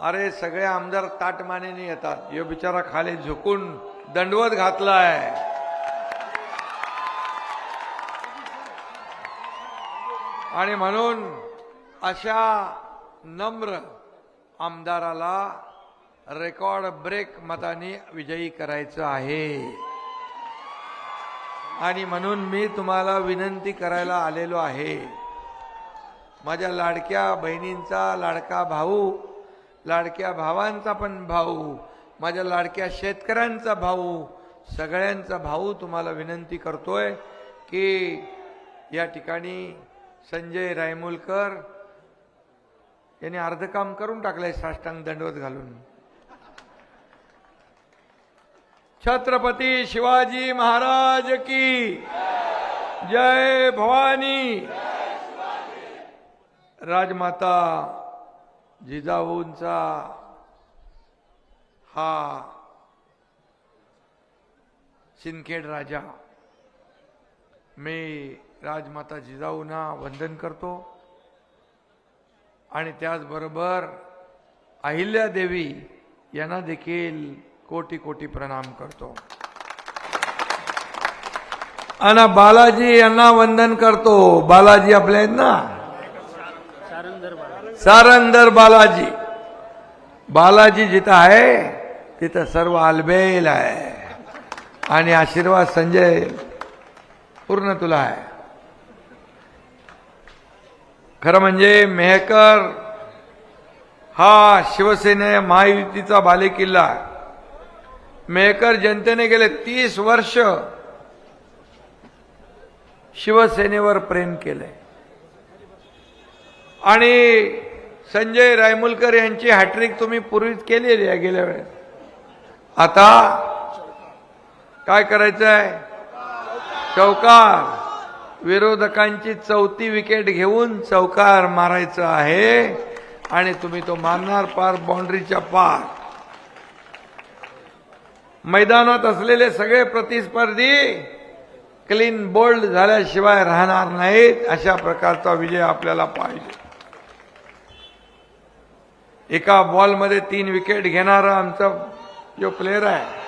अरे सगळे आमदार ताटमानेने येतात. यो बिचारा खाली झुकून दंडवत घातलाय. आणि म्हणून अशा नम्र आमदाराला रेकॉर्ड ब्रेक मताने विजयी करायचं आहे. आणि म्हणून मी तुम्हाला विनंती करायला आलेलो आहे. माझ्या लाडक्या बहिणींचा लाडका भाऊ लाडक्या भावांचा पण भाऊ माझ्या लाडक्या शेतकऱ्यांचा भाऊ सगळ्यांचा भाऊ तुम्हाला विनंती करतोय की या ठिकाणी संजय रायमुलकर यांनी अर्ध काम करून टाकलंय साष्टांग दंडवत घालून. छत्रपती शिवाजी महाराज की जय भवानी. राजमाता जिजाऊंचा हा सिंदखेड राजा. मी राजमाता जिजाऊंना वंदन करतो. आणि त्याचबरोबर अहिल्यादेवी यांना देखील कोटी कोटी प्रणाम करतो. आणि बालाजी यांना वंदन करतो. बालाजी आपले आहेत ना? सारंदर बालाजी. बालाजी जिथं आहे तिथं सर्व आलबेल आहे. आणि आशीर्वाद संजय पूर्ण तुला आहे. खरं म्हणजे मेहकर हा शिवसेने महायुतीचा बालेकिल्ला. आहे. मेहकर जनतेने गेले तीस वर्ष शिवसेनेवर प्रेम केले आणि संजय रायमुलकर यांची हॅट्रिक तुम्ही पूर्वीच केलेली आहे गेल्या वेळेस. आता काय करायचं आहे चौकार. विरोधकांची चौथी विकेट घेऊन चौकार मारायचं आहे आणि तुम्ही तो मारणार पार बाउंड्रीच्या पार. मैदानात असलेले सगळे प्रतिस्पर्धी क्लीन बोल्ड झाल्याशिवाय राहणार नाहीत. अशा प्रकारचा विजय आपल्याला पाहिजे. एका बॉलमध्ये तीन विकेट घेणारा आमचा जो प्लेअर आहे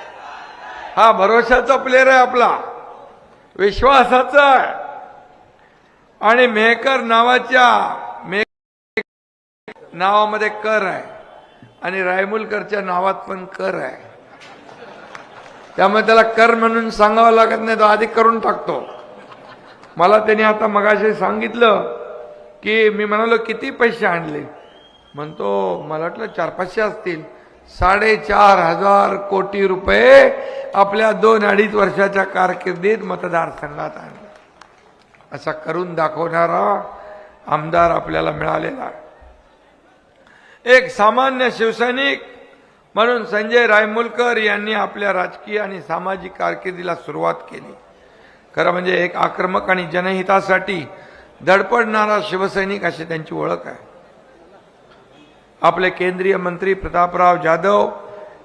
हा भरोशाचा प्लेअर आहे आपला. विश्वासाचा आहे. आणि मेहकर नावाच्या मे नावामध्ये कर आहे. आणि रायमुलकरच्या नावात पण कर आहे. त्यामुळे त्याला कर म्हणून सांगावं लागत नाही तो आधी करून टाकतो. मला त्याने आता मगाशी सांगितलं की मी म्हणालो किती पैसे आणले? म्हणतो मला वाटलं चार पाचशे असतील. साडेचार हजार कोटी रुपये आपल्या दोन अडीच वर्षाच्या कारकिर्दीत मतदारसंघात आणले. असा करून दाखवणारा आमदार आपल्याला मिळालेला. एक सामान्य शिवसैनिक म्हणून संजय रायमुलकर यांनी आपल्या राजकीय आणि सामाजिक कारकिर्दीला सुरुवात केली. खरं म्हणजे एक आक्रमक आणि जनहितासाठी धडपडणारा शिवसैनिक अशी त्यांची ओळख आहे. आपले केंद्रीय मंत्री प्रतापराव जाधव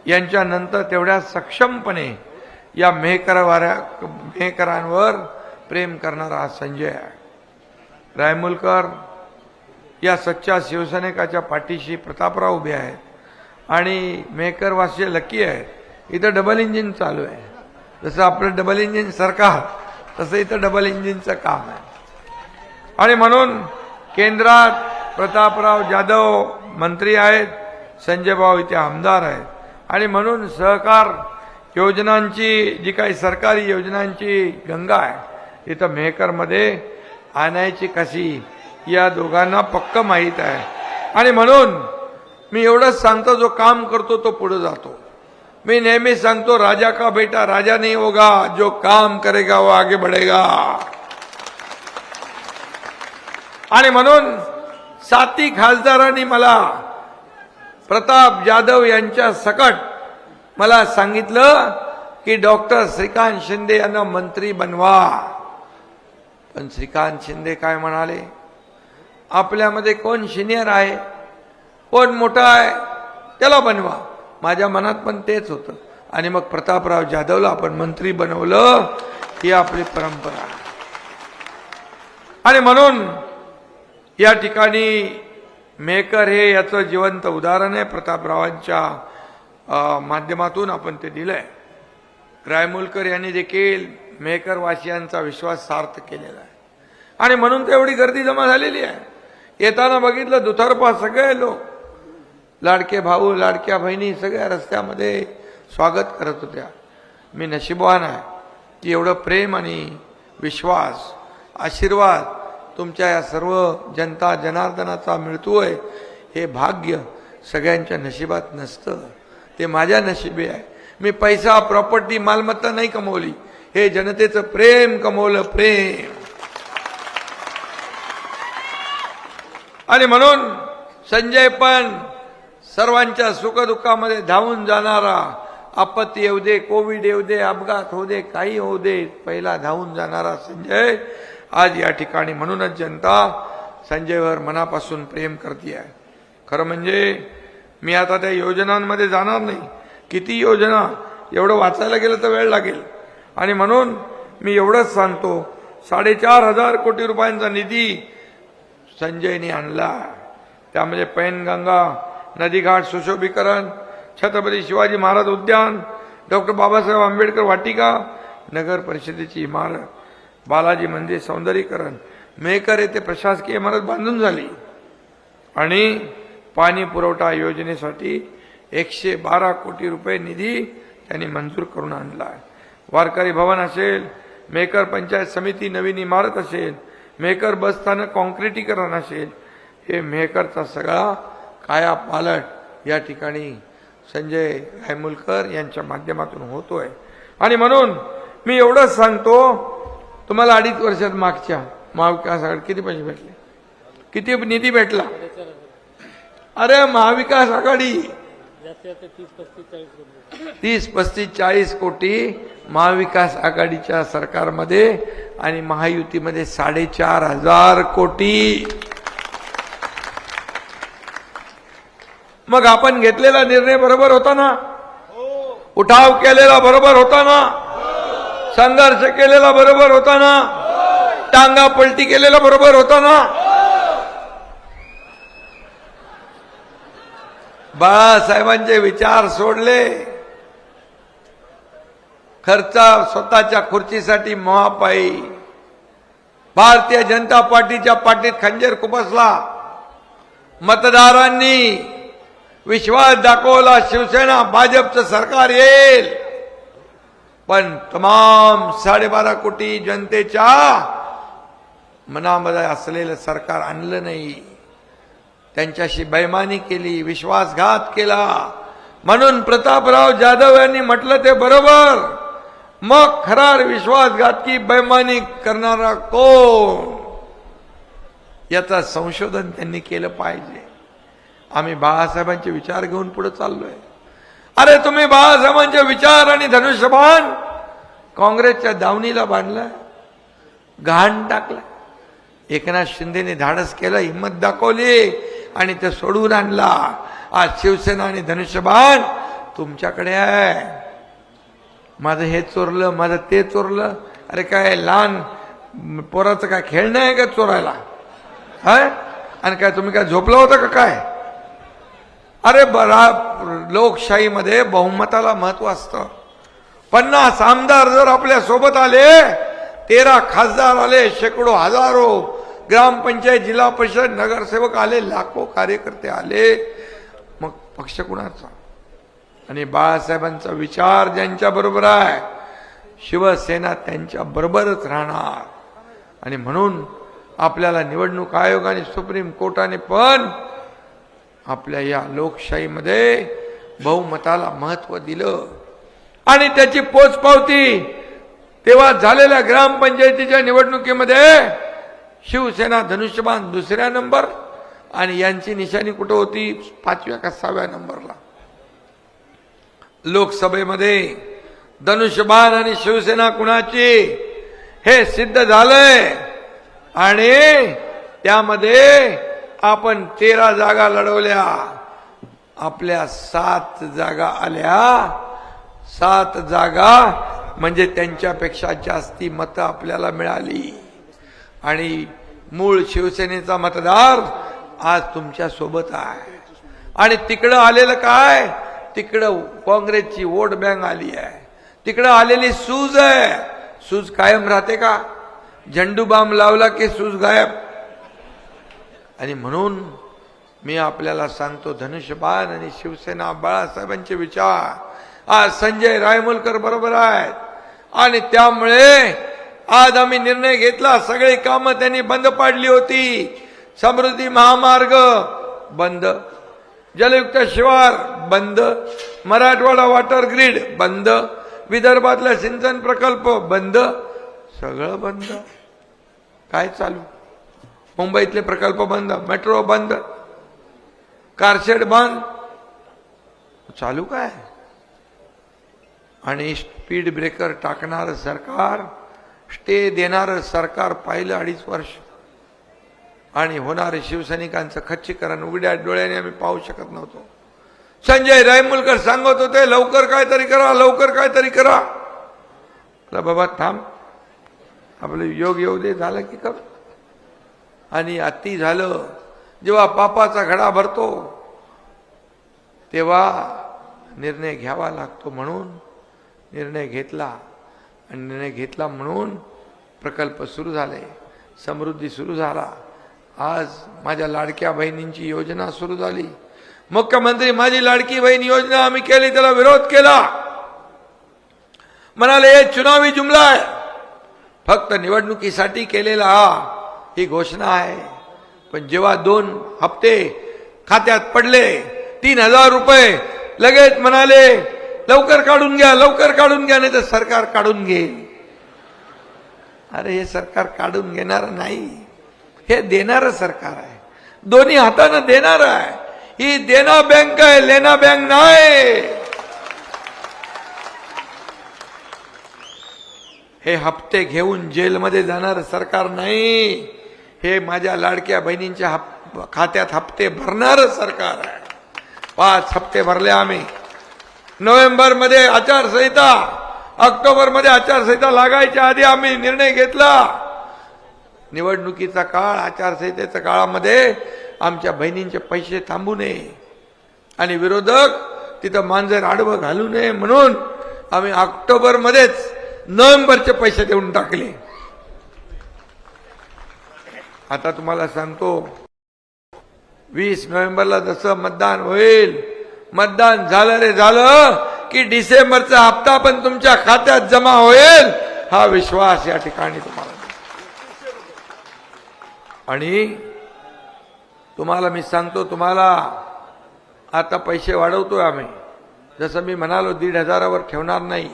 यांच्यानंतर तेवढ्या सक्षमपणे या मेहकरवाऱ्या मेहकरांवर प्रेम करणारा संजय आहे. रायमुलकर या सच्च्या शिवसैनिकाच्या पाठीशी प्रतापराव उभे आहेत आणि मेहकरवासी लकी आहेत. इथं डबल इंजिन चालू आहे. जसं आपलं डबल इंजिन सरकार तसं इथं डबल इंजिनचं काम आहे. आणि म्हणून केंद्रात प्रतापराव जाधव मंत्री आहेत संजय भाऊ इथे आमदार आहेत. आणि म्हणून सहकार योजनांची जी काही सरकारी योजनांची गंगा आहे इथं मेहकरमध्ये आणायची कशी या दोघांना पक्क माहीत आहे. आणि म्हणून मी एवढंच सांगतो जो काम करतो तो पुढे जातो. मी नेहमी सांगतो राजा का बेटा राजा नहीं होगा जो काम करेगा वो आगे बढ़ेगा. आणि म्हणून साती खासदारांनी मला प्रताप जाधव यांच्या सकट मला सांगितलं की डॉक्टर श्रीकांत शिंदे यांना मंत्री बनवा. पण श्रीकांत शिंदे काय म्हणाले? आपल्यामध्ये कोण सिनियर आहे? कोण मोठा आहे? त्याला बनवा. माझ्या मनात पण तेच होतं. आणि मग प्रतापराव जाधवला आपण मंत्री बनवलं ही आपली परंपरा. आहे आणि म्हणून या ठिकाणी मेकर हे याचं जिवंत उदाहरण आहे. प्रतापरावांच्या माध्यमातून आपण ते दिलंय. रायमुलकर यांनी देखील मेकरवासियांचा विश्वास सार्थ केलेला आहे. आणि म्हणून तर एवढी गर्दी जमा झालेली आहे. येताना बघितलं दुतर्फा सगळे लोक लाडके भाऊ लाडक्या बहिणी सगळ्या रस्त्यामध्ये स्वागत करत होत्या. मी नशिबवान आहे. की एवढं प्रेम आणि विश्वास आशीर्वाद तुमच्या या सर्व जनता जनार्दनाचा मिळतोय हे भाग्य सगळ्यांच्या नशिबात नसतं. ते माझ्या नशिबी आहे. मी पैसा प्रॉपर्टी मालमत्ता नाही कमवली. हे जनतेचं प्रेम कमवलं प्रेम. आणि म्हणून संजय पण सर्वांच्या सुखदुःखामध्ये धावून जाणारा आपत्ती येऊ दे कोविड येऊ दे अपघात होऊ दे काही होऊ दे पहिला धावून जाणारा संजय आज या ठिकाणी म्हणूनच जनता संजयवर मनापासून प्रेम करते आहे खरं म्हणजे मी आता त्या योजनांमध्ये जाणार नाही. किती योजना एवढं वाचायला गेलं तर वेळ लागेल. आणि म्हणून मी एवढंच सांगतो साडेचार हजार कोटी रुपयांचा निधी संजयने आणला. त्यामध्ये पैनगंगा नदीघाट सुशोभीकरण छत्रपती शिवाजी महाराज उद्यान डॉक्टर बाबासाहेब आंबेडकर वाटिका नगर परिषदेची इमारत बालाजी मंदिर सौंदर्यीकरण. मेकर येथे प्रशासकीय इमारत बांधून झाली. आणि पाणी पुरवठा योजनेसाठी एकशे बारा कोटी रुपये निधी त्यांनी मंजूर करून आणला. आहे वारकरी भवन असेल मेकर पंचायत समिती नवीन इमारत असेल मेकर बसस्थानक कॉन्क्रिटीकरण असेल हे मेकरचा सगळा काया पालट या ठिकाणी संजय रायमुलकर यांच्या माध्यमातून होतोय. आणि म्हणून मी एवढंच सांगतो तुम्हाला अडीच वर्षात मागच्या महाविकास आघाडी किती पैसे भेटले? किती निधी भेटला? अरे महाविकास आघाडी. तीस पस्तीस चाळीस कोटी महाविकास आघाडीच्या सरकारमध्ये आणि महायुतीमध्ये साडेचार हजार कोटी. मग आपण घेतलेला निर्णय बरोबर होता ना? उठाव केलेला बरोबर होता ना? संघर्ष केलेला बरोबर होता ना? टांगा पलटी केलेला बरोबर होता ना? बाळासाहेबांचे विचार सोडले. खर्चा स्वतःच्या खुर्चीसाठी महापाई भारतीय जनता पार्टीच्या पाठीत खंजीर खुपसला. मतदारांनी विश्वास दाखवला शिवसेना भाजपचं सरकार येईल. पण तमाम साडेबारा कोटी जनतेच्या मनामध्ये असलेलं सरकार आणलं नाही. त्यांच्याशी बैमानी केली विश्वासघात केला. म्हणून प्रतापराव जाधव यांनी म्हटलं ते बरोबर. मग खरार विश्वासघात की बैमानी करणारा कोण? याचं संशोधन त्यांनी केलं पाहिजे. आम्ही बाळासाहेबांचे विचार घेऊन पुढे चाललोय. अरे तुम्ही बाळासाहेबांचे विचार आणि धनुष्यबाण काँग्रेसच्या दावणीला बांधलं घाण टाकलं. एकनाथ शिंदेने धाडस केलं हिंमत दाखवली आणि ते सोडून आणला. आज शिवसेना आणि धनुष्यबाण तुमच्याकडे आहे. माझं हे चोरलं माझं ते चोरलं. अरे काय लहान पोराचं काय खेळणं आहे का चोरायला? हाय आणि काय तुम्ही काय झोपलं होतं का काय? अरे बरा लोकशाहीमध्ये बहुमताला महत्त्व असतं. पन्नास आमदार जर आपल्यासोबत आले तेरा खासदार आले शेकडो हजारो ग्रामपंचायत जिल्हा परिषद नगरसेवक आले लाखो कार्यकर्ते आले मग पक्ष कुणाचा? आणि बाळासाहेबांचा विचार ज्यांच्या बरोबर आहे शिवसेना त्यांच्या बरोबरच राहणार. आणि म्हणून आपल्याला निवडणूक आयोग आणि सुप्रीम कोर्टाने पण आपल्या या लोकशाहीमध्ये बहुमताला महत्त्व दिलं. आणि त्याची पोचपावती तेव्हा झालेल्या ग्रामपंचायतीच्या निवडणुकीमध्ये शिवसेना धनुष्यबाण दुसऱ्या नंबर आणि यांची निशाणी कुठं होती? पाचव्या का सहाव्या नंबरला. लोकसभेमध्ये धनुष्यबाण आणि शिवसेना कुणाची? हे सिद्ध झालंय. आणि त्यामध्ये आपण तेरा जागा लढवल्या. आपल्या सात जागा आल्या. सात जागा म्हणजे त्यांच्यापेक्षा जास्ती मतं आपल्याला मिळाली. आणि मूळ शिवसेनेचा मतदार आज तुमच्यासोबत आहे. आणि तिकडं आलेलं काय? तिकडं काँग्रेसची वोट बँक आली आहे. तिकडं आलेली सूज आहे. सूज कायम राहते का? झेंडू बाम लावला की सूज गायब? आणि म्हणून मी आपल्याला सांगतो धनुष्यबाण आणि शिवसेना बाळासाहेबांचे विचार. आज संजय रायमलकर बरोबर आहेत. आणि त्यामुळे आज आम्ही निर्णय घेतला सगळी कामं त्यांनी बंद पाडली होती. समृद्धी महामार्ग बंद. जलयुक्त शिवार बंद. मराठवाडा वॉटर ग्रीड बंद. विदर्भातला सिंचन प्रकल्प बंद. सगळं बंद. काय चालू? मुंबईतले प्रकल्प बंद मेट्रो बंद. कारशेड बंद. चालू काय? आणि स्पीड ब्रेकर टाकणारं सरकार स्टे देणारं सरकार पाहिलं अडीच वर्ष. आणि होणारे शिवसैनिकांचं खच्चीकरण उघड्या डोळ्याने आम्ही पाहू शकत नव्हतो. संजय रायमुलकर सांगत होते लवकर काहीतरी करा लवकर काहीतरी करा. बाबा थांब. आपलं योग येऊ दे झालं की कर. आणि अति झालं. जेव्हा पापाचा घडा भरतो तेव्हा निर्णय घ्यावा लागतो म्हणून निर्णय घेतला आणि निर्णय घेतला म्हणून प्रकल्प सुरू झाले. समृद्धी सुरू झाला. आज माझ्या लाडक्या बहिणींची योजना सुरू झाली. मुख्यमंत्री माझी लाडकी बहीण योजना आम्ही केली त्याला विरोध केला. म्हणाले हे चुनावी जुमला आहे. फक्त निवडणुकीसाठी केलेला ही घोषणा आहे. पण जेव्हा दोन हप्ते खात्यात पडले तीन हजार रुपये लगेच म्हणाले लवकर काढून घ्या लवकर काढून घ्या नाही तर सरकार काढून घेईल. अरे हे सरकार काढून घेणार नाही. हे देणार सरकार आहे. दोन्ही हातानं देणार आहे. ही देना बँक आहे लेना बँक नाही. हे हप्ते घेऊन जेलमध्ये जाणार सरकार नाही. हे माझ्या लाडक्या बहिणींच्या हप खात्यात हप्ते भरणार सरकार आहे. पाच हप्ते भरले आम्ही. नोव्हेंबरमध्ये आचारसंहिता ऑक्टोबरमध्ये आचारसंहिता लागायच्या आधी आम्ही निर्णय घेतला. निवडणुकीचा काळ आचारसंहितेच्या काळामध्ये आमच्या बहिणींचे पैसे थांबू नये. आणि विरोधक तिथं मांजर आडवं घालू नये म्हणून आम्ही ऑक्टोबरमध्येच नोव्हेंबरचे पैसे देऊन टाकले. आता तुम्हाला सांगतो वीस नोव्हेंबरला जसं मतदान होईल मतदान झालं रे झालं. की डिसेंबरचा हप्ता पण तुमच्या खात्यात जमा होईल. हा विश्वास या ठिकाणी तुम्हाला आणि तुम्हाला मी सांगतो तुम्हाला आता पैसे वाढवतोय आम्ही. जसं मी म्हणालो दीड हजारावर ठेवणार नाही.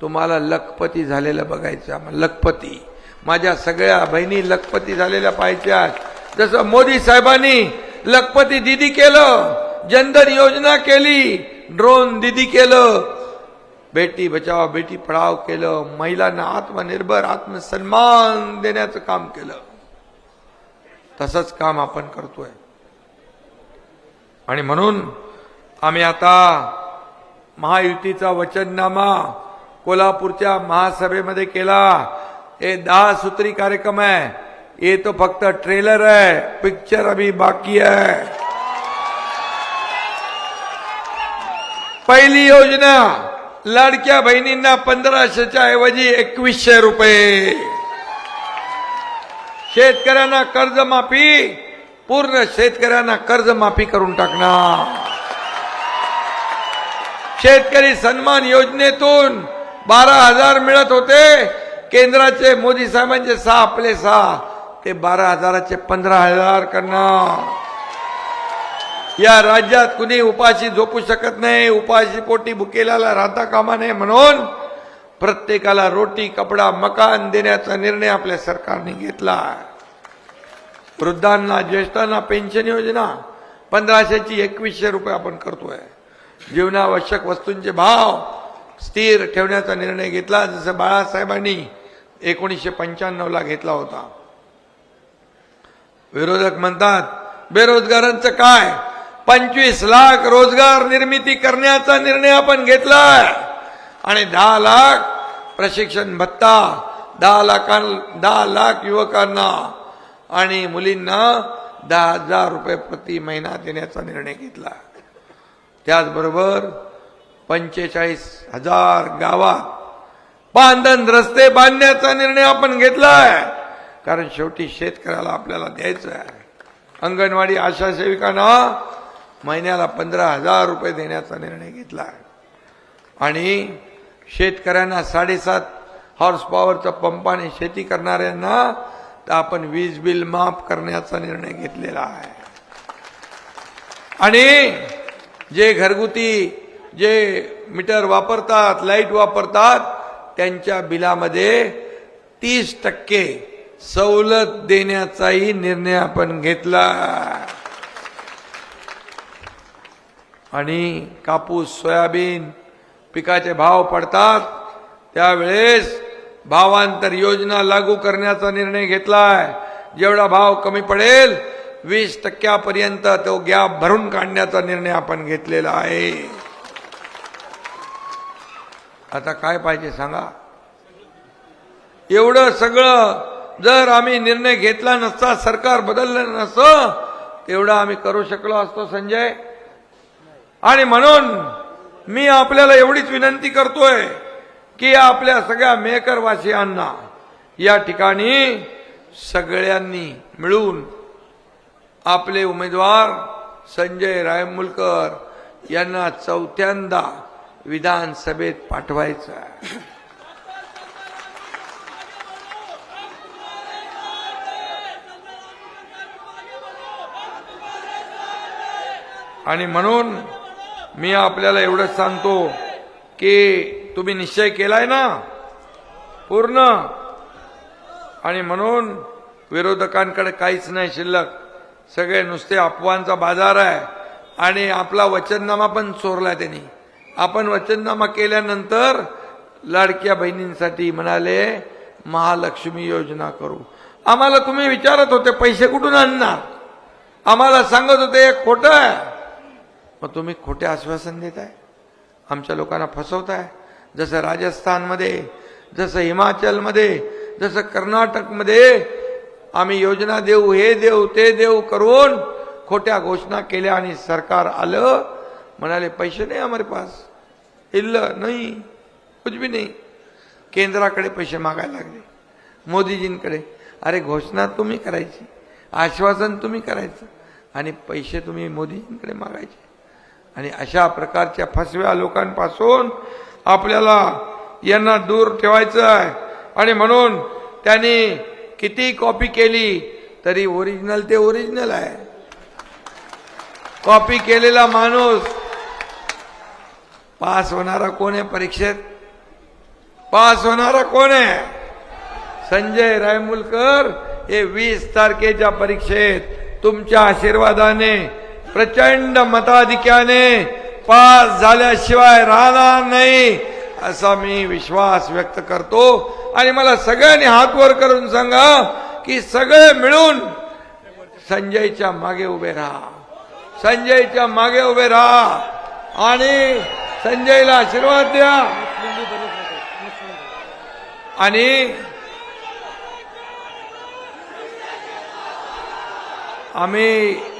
तुम्हाला लखपती झालेलं बघायचं आम्हाला लखपती. माझ्या सगळ्या बहिणी लखपती झालेल्या पाहिजेत जसं मोदी साहेबांनी लखपती दिदी केलं जनधन योजना केली ड्रोन दिदी केलं बेटी बचाव बेटी पढाव केलं महिलांना आत्मनिर्भर आत्मसन्मान देण्याचं काम केलं. तसंच काम आपण करतोय. आणि म्हणून आम्ही आता महायुतीचा वचननामा कोल्हापूरच्या महासभेमध्ये केला. हे दहा सूत्री कार्यक्रम आहे. ये तो फक्त ट्रेलर आहे. पिक्चर अभी बाकी आहे. पहिली योजना लाडक्या बहिणींना पंधराशेच्या ऐवजी एकवीसशे रुपये. शेतकऱ्यांना कर्जमाफी पूर्ण शेतकऱ्यांना कर्जमाफी करून टाकणार. शेतकरी सन्मान योजनेतून बारा हजार मिळत होते. केंद्राचे मोदी साहेबांचे सहा आपले सहा ते बारा हजाराचे पंधरा हजार करणार. या राज्यात कुणी उपाशी झोपू शकत नाही उपाशी पोटी भुकेल्याला राहता कामा नये म्हणून प्रत्येकाला रोटी कपडा मकान देण्याचा निर्णय आपल्या सरकारने घेतला. वृद्धांना ज्येष्ठांना पेन्शन योजना पंधराशेची एकवीसशे रुपये आपण करतोय. जीवनावश्यक वस्तूंचे भाव स्थिर ठेवण्याचा निर्णय घेतला जसं बाळासाहेबांनी एकोणीसशे पंच्याण्णवला घेतला होता. विरोधक म्हणतात बेरोजगारांचं काय? पंचवीस लाख रोजगार निर्मिती करण्याचा निर्णय आपण घेतलाय. आणि दहा लाख प्रशिक्षण भत्ता दहा लाखां दहा लाख युवकांना आणि मुलींना दहा हजार रुपये प्रति महिना देण्याचा निर्णय घेतला. त्याचबरोबर पंचेचाळीस हजार गावात बांधन रस्ते बांधण्याचा निर्णय आपण घेतलाय. कारण शेवटी शेतकऱ्याला आपल्याला द्यायचं आहे अंगणवाडी आशा सेविकांना महिन्याला पंधरा हजार रुपये देण्याचा निर्णय घेतला. आणि शेतकऱ्यांना साडेसात हॉर्स पॉवरचा पंपाने शेती करणाऱ्यांना तर आपण वीज बिल माफ करण्याचा निर्णय घेतलेला आहे. आणि जे घरगुती जे मीटर वापरतात लाइट वापरतात त्यांच्या बिलामध्ये तीस टक्के सवलत देण्याचाही निर्णय आपण घेतला. आणि कापूस सोयाबीन पिकाचे भाव पडतात त्यावेळेस भावांतर योजना लागू करण्याचा निर्णय घेतलाय. जेवढा भाव कमी पडेल वीस टक्क्यापर्यंत तो गॅप भरून काढण्याचा निर्णय आपण घेतलेला आहे. आता काय पाहिजे सांगा? एवढं सगळं जर आम्ही निर्णय घेतला नसता सरकार बदललं नसतं तेवढं आम्ही करू शकलो असतो संजय. आणि म्हणून मी आपल्याला एवढीच विनंती करतोय की आपल्या सगळ्या मेकरवासियांना या ठिकाणी सगळ्यांनी मिळून आपले उमेदवार संजय रायमुलकर यांना चौथ्यांदा विधानसभेत पाठवायचं आहे. आणि म्हणून मी आपल्याला एवढंच सांगतो की तुम्ही निश्चय केलाय ना? पूर्ण. आणि म्हणून विरोधकांकडे काहीच नाही शिल्लक. सगळे नुसते अफवांचा बाजार आहे. आणि आपला वचननामा पण चोरला त्यांनी. आपण वचननामा केल्यानंतर लाडक्या बहिणींसाठी म्हणाले महालक्ष्मी योजना करू. आम्हाला तुम्ही विचारत होते पैसे कुठून आणणार? आम्हाला सांगत होते खोटं आहे. मग तुम्ही खोटे आश्वासन देताय? आमच्या लोकांना फसवताय? जसं राजस्थानमध्ये जसं हिमाचलमध्ये जसं कर्नाटकमध्ये आम्ही योजना देऊ हे देऊ ते देऊ करून खोट्या घोषणा केल्या आणि सरकार आलं. म्हणाले पैसे नाही हमारे पास. इल्ल नाही कुछ भी नाही. केंद्राकडे पैसे मागायला लागले मोदीजींकडे. अरे घोषणा तुम्ही करायची आश्वासन तुम्ही करायचं आणि पैसे तुम्ही मोदीजींकडे मागायचे. आणि अशा प्रकारच्या फसव्या लोकांपासून आपल्याला यांना दूर ठेवायचं आहे. आणि म्हणून त्यांनी किती कॉपी केली तरी ओरिजिनल ते ओरिजिनल आहे. कॉपी केलेला माणूस पास होणारा कोण आहे परीक्षेत? पास होणारा कोण आहे? संजय रायमुलकर हे वीस तारखेच्या परीक्षेत तुमच्या आशीर्वादाने प्रचंड मताधिक्याने पास झाल्याशिवाय राहणार नाही असा मी विश्वास व्यक्त करतो. आणि मला सगळ्यांनी हात वर करून सांगा की सगळे मिळून संजयच्या मागे उभे राहा. संजयच्या मागे उभे राहा. आणि संजयला आशीर्वाद द्या. आणि आम्ही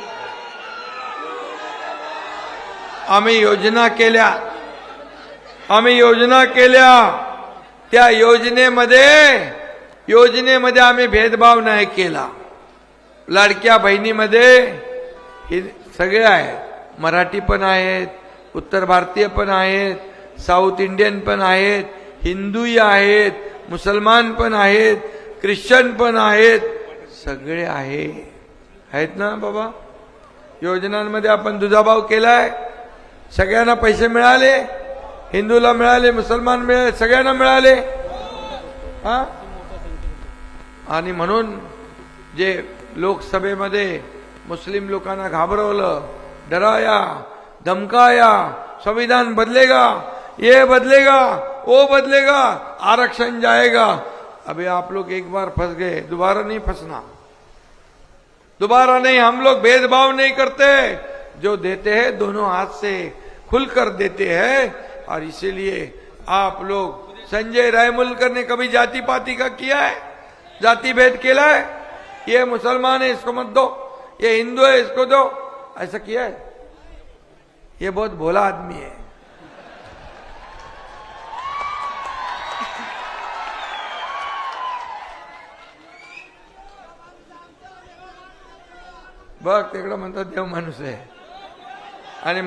आम्ही योजना केल्या. आम्ही योजना केल्या. त्या योजनेमध्ये योजनेमध्ये आम्ही भेदभाव नाही केला. लाडक्या बहिणीमध्ये हे सगळे आहेत. मराठी पण आहेत उत्तर भारतीय पण आहेत साऊथ इंडियन पण आहेत हिंदूही आहेत मुसलमान पण आहेत ख्रिश्चन पण आहेत. सगळे आहे. आहेत ना बाबा? योजनांमध्ये आपण दुजाभाव केलाय. सगळ्यांना पैसे मिळाले, हिंदूला मिळाले, मुसलमान मिळाले, सगळ्यांना मिळाले. हा? आणि म्हणून जे लोकसभेमध्ये मुस्लिम लोकांना घाबरवलं, डराया, धमकाया, संविधान बदलेगा, ये बदलेगा, वो बदलेगा, आरक्षण जाएगा. अभी आप लोग एक बार फंस गए, दोबारा नहीं फंसना. दोबारा नहीं, हम लोग भेदभाव नहीं करते. जो देते हैं, दोनों हाथ से खुलकर देते हैं और इसीलिए आप लोग संजय रायमुलकर ने कभी जाति पाति का किया है? जाति भेद केला है? ये मुसलमान है, इसको मत दो। ये हिंदू है, इसको दो। ऐसा किया है? ये बहुत भोला आदमी है। बघ तिकडं म्हणतात देव माणूस आहे आणि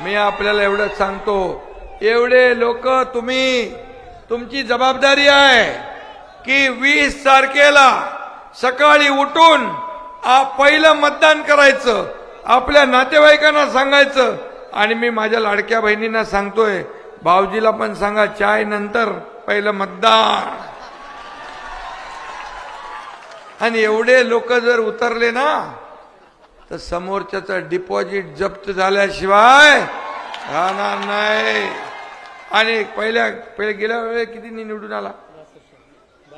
मी आपल्याला एवढंच सांगतो. एवढे लोक तुम्ही तुमची जबाबदारी आहे की वीस तारखेला सकाळी उठून आ पहिलं मतदान करायचं आपल्या नातेवाईकांना सांगायचं. आणि मी माझ्या लाडक्या बहिणींना सांगतोय भाऊजीला पण सांगा चाय नंतर पहिलं मतदान. आणि एवढे लोक जर उतरले ना तर समोरच्याचं डिपॉझिट जप्त झाल्याशिवाय राहणार नाही. आणि पहिल्या पहिले गेल्या वेळे किती निवडून आला?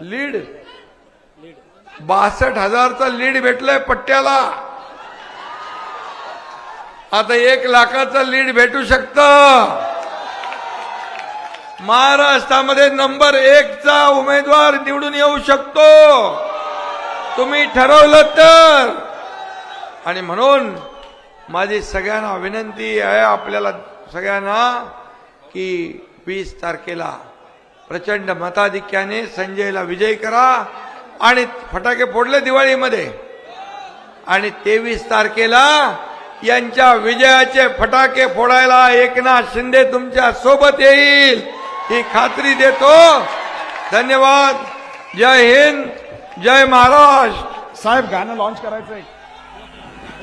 लीड? बासष्ट हजारचा लीड भेटलाय पट्ट्याला. आता एक लाखाचा लीड भेटू शकत. महाराष्ट्रामध्ये नंबर एकचा उमेदवार निवडून येऊ शकतो. तुम्ही ठरवलं तर. आणि म्हणून माझी सगळ्यांना विनंती आहे आपल्याला सगळ्यांना की वीस तारखेला प्रचंड मताधिक्याने संजयला विजय करा आणि फटाके फोडले दिवाळीमध्ये. आणि तेवीस तारखेला यांच्या विजयाचे फटाके फोडायला एकनाथ शिंदे तुमच्यासोबत येईल ही खात्री देतो. धन्यवाद. जय हिंद. जय महाराष्ट्र. साहेब गाणं लॉन्च करायचंय.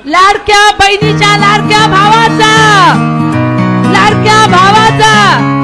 लाडक्या बहिणीच्या लाडक्या भावाचा. लाडक्या भावाचा.